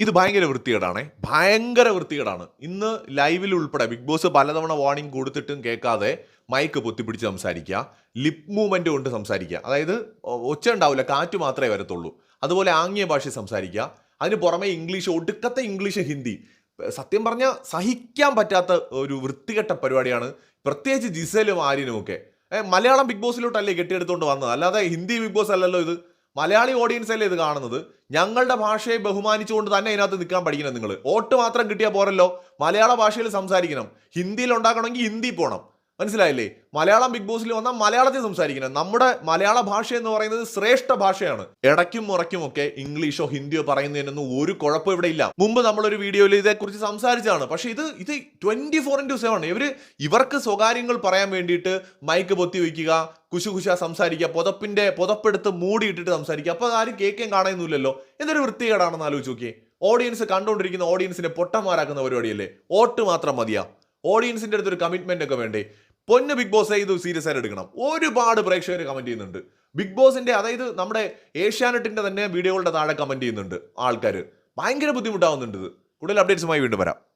ഇത് ഭയങ്കര വൃത്തികേടാണേ. ഭയങ്കര വൃത്തികേടാണ്. ഇന്ന് ലൈവിൽ ഉൾപ്പെടെ ബിഗ് ബോസ് പലതവണ വാർണിംഗ് കൊടുത്തിട്ടും കേൾക്കാതെ മൈക്ക് പൊത്തിപ്പിടിച്ച് സംസാരിക്കുക ലിപ് മൂവ്മെന്റ് കൊണ്ട് സംസാരിക്കുക. അതായത് ഒച്ച ഉണ്ടാവില്ല കാറ്റ് മാത്രമേ വരത്തുള്ളൂ. അതുപോലെ ആംഗ്യ ഭാഷ സംസാരിക്കുക. അതിന് പുറമെ ഇംഗ്ലീഷ് ഒടുക്കത്തെ ഇംഗ്ലീഷ് ഹിന്ദി. സത്യം പറഞ്ഞാൽ സഹിക്കാൻ പറ്റാത്ത ഒരു വൃത്തികെട്ട പരിപാടിയാണ്. പ്രത്യേകിച്ച് ജിസേലും ആര്യനും ഒക്കെ മലയാളം ബിഗ് ബോസിലോട്ടല്ലേ കെട്ടിയെടുത്തുകൊണ്ട് വന്നത്? അല്ലാതെ ഹിന്ദി ബിഗ് ബോസ് അല്ലല്ലോ ഇത്. മലയാളി ഓഡിയൻസ് അല്ലേ ഇത് കാണുന്നത്? ഞങ്ങളുടെ ഭാഷയെ ബഹുമാനിച്ചുകൊണ്ട് തന്നെ ഇതിനകത്ത് നിൽക്കാൻ പഠിക്കണം നിങ്ങൾ. വോട്ട് മാത്രം കിട്ടിയാൽ പോരല്ലോ. മലയാള ഭാഷയിൽ സംസാരിക്കണം. ഹിന്ദിയിൽ ഉണ്ടാക്കണമെങ്കിൽ ഹിന്ദി പോകണം മനസ്സിലായില്ലേ? മലയാളം ബിഗ് ബോസിൽ വന്നാൽ മലയാളത്തിൽ സംസാരിക്കണം. നമ്മുടെ മലയാള ഭാഷ എന്ന് പറയുന്നത് ശ്രേഷ്ഠ ഭാഷയാണ്. ഇടയ്ക്കും മുറയ്ക്കും ഒക്കെ ഇംഗ്ലീഷോ ഹിന്ദിയോ പറയുന്നതിനൊന്നും ഒരു കുഴപ്പം ഇവിടെ ഇല്ല. മുമ്പ് നമ്മളൊരു വീഡിയോയിൽ ഇതേക്കുറിച്ച് സംസാരിച്ചതാണ്. പക്ഷേ ഇത് ഇത് ട്വന്റി ഫോർ ഇന്റു സെവൻ ഇവർ ഇവർക്ക് സ്വകാര്യങ്ങൾ പറയാൻ വേണ്ടിയിട്ട് മൈക്ക് പൊത്തി വയ്ക്കുക കുശുകുശ സംസാരിക്കുക പുതപ്പിന്റെ പുതപ്പെടുത്ത് മൂടിയിട്ടിട്ട് സംസാരിക്കുക. അപ്പോൾ ആരും കേൾക്കാൻ കാണുന്നില്ലല്ലോ എന്തൊരു വൃത്തികേടാണെന്ന് ആലോചിച്ച് നോക്കിയേ. ഓഡിയൻസ് കണ്ടുകൊണ്ടിരിക്കുന്ന ഓഡിയൻസിനെ പൊട്ടന്മാരാക്കുന്ന പരിപാടിയല്ലേ? വോട്ട് മാത്രം മതിയാ. ഓഡിയൻസിന്റെ അടുത്തൊരു കമ്മിറ്റ്മെന്റ് ഒക്കെ വേണ്ടേ? പൊന്ന് ബിഗ് ബോസ് ഇത് സീരിയസ് ആയിട്ട് എടുക്കണം. ഒരുപാട് പ്രേക്ഷകർ കമന്റ് ചെയ്യുന്നുണ്ട്. ബിഗ് ബോസിന്റെ അതായത് നമ്മുടെ ഏഷ്യാനെറ്റിന്റെ തന്നെ വീഡിയോകളുടെ താഴെ കമന്റ് ചെയ്യുന്നുണ്ട് ആൾക്കാർ ഭയങ്കര ബുദ്ധിമുട്ടാവുന്നുണ്ട് കൂടുതൽ അപ്ഡേറ്റ്സുമായി വീണ്ടും വരാം.